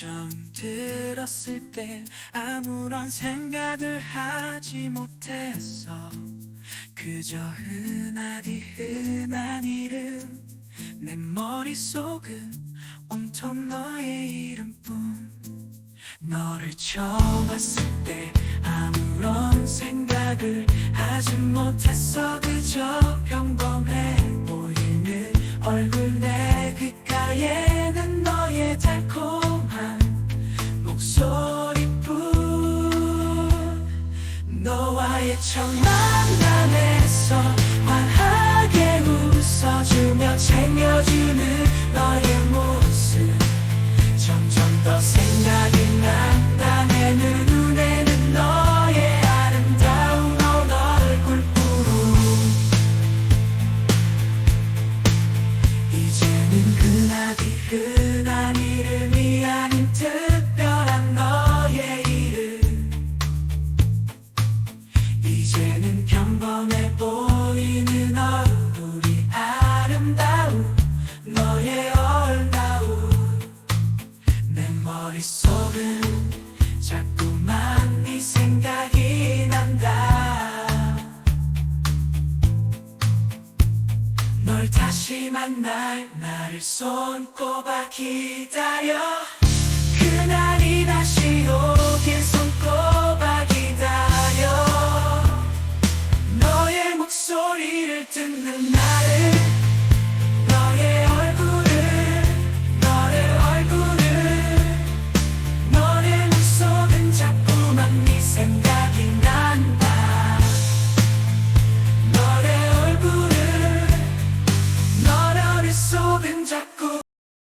처음 들었을 때 아무런 생각을 하지 못했어. 그저 흔하디 흔한 이름 내 머릿속은 온통 너의 이름뿐. 너를 처음 봤을 때 아무런 생각을 하지 못했어. 그저 첫 만남에서 널 다시 만날 나를 손꼽아 기다려